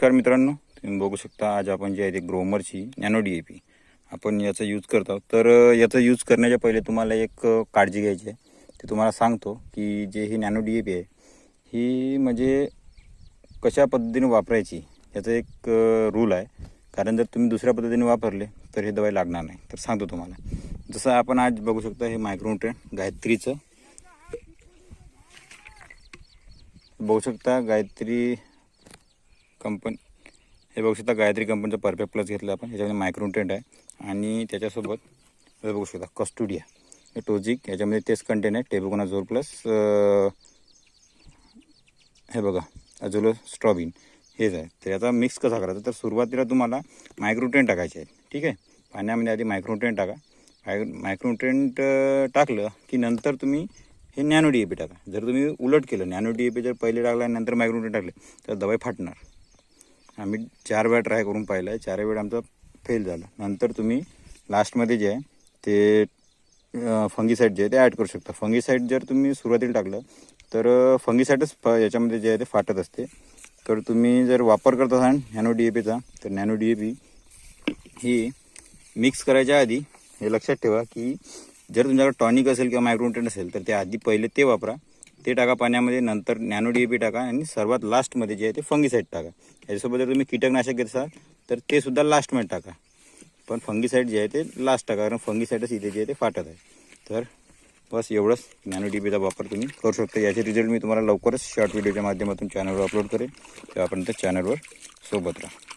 नमस्कार मित्रांनो तुम्ही बघू शकता आज आपण जे आहे ते ग्रोमरची नॅनो डी ए पी. आपण याचा यूज करत आहोत. तर याचा यूज करण्याच्या पहिले तुम्हाला एक काळजी घ्यायची आहे. ते तुम्हाला सांगतो की जे ही नॅनो डी ए पी आहे ही म्हणजे कशा पद्धतीने वापरायची याचा एक रूल आहे. कारण जर तुम्ही दुसऱ्या पद्धतीने वापरले तर हे दवाई लागणार नाही. तर सांगतो तुम्हाला. जसं आपण आज बघू शकता हे मायक्रोन्युट्रेन गायत्रीचं. बघू शकता गायत्री कंपनी हे बघू शकता गायत्री कंपनीचं परफेक्ट प्लस घेतलं आपण. याच्यामध्ये मायक्रोन्टेंट आहे. आणि त्याच्यासोबत हे बघू शकता कस्टुडिया हे टोजिक याच्यामध्ये तेच कंटेन आहे. टेबुकोना झोर प्लस हे बघा अजोलो स्ट्रॉबिन हेच आहे. तर याचा मिक्स कसा करायचा? तर सुरुवातीला तुम्हाला मायक्रोट्रेन टाकायचे आहेत. ठीक आहे? पाण्यामध्ये आधी मायक्रोट्रेन टाका. माय मायक्रोट्रेंट टाकलं की नंतर तुम्ही हे नॅनो डी ए पी टाका. जर तुम्ही उलट केलं नॅनो डी ए पी जर पहिले टाकलं आणि नंतर मायक्रोट्रेन टाकले तर दवाई फाटणार. आम्ही चार वेळा ट्राय करून पाहिलं आहे चार वेळा आमचा फेल झाला. नंतर तुम्ही लास्टमध्ये जे आहे ते फंगीसाईड जे आहे ते ॲड करू शकता. फंगीसाईड जर तुम्ही सुरुवातीला टाकलं तर फंगीसाईडच फ याच्यामध्ये जे आहे ते फाटत असते. तर तुम्ही जर वापर करत असाल नॅनो डी ए पीचा तर नॅनो डी ए पी ही मिक्स करायच्या आधी हे लक्षात ठेवा की जर तुमच्याकडे टॉनिक असेल किंवा मायक्रोन्युट्रेंट असेल तर ते आधी पहिले ते वापरा. ते टाका पाण्यामध्ये नंतर नॅनो डी ए पी टाका आणि सर्वात लास्टमध्ये जे आहे ते फंगीसाईड टाका. याच्यासोबत जर तुम्ही कीटकनाशक घेत असाल तर ते सुद्धा लास्टमध्ये टाका. पण फंगीसाईड जे आहे ते लास्ट टाका कारण फंगीसाईडच इथे जे आहे ते फाटत आहे. तर बस एवढंच नॅनो डी बीचा वापर तुम्ही करू शकता. याचे रिझल्ट मी तुम्हाला लवकरच शॉर्ट व्हिडिओच्या माध्यमातून चॅनलवर अपलोड करेन. तेव्हापर्यंत चॅनलवर सोबत राहा.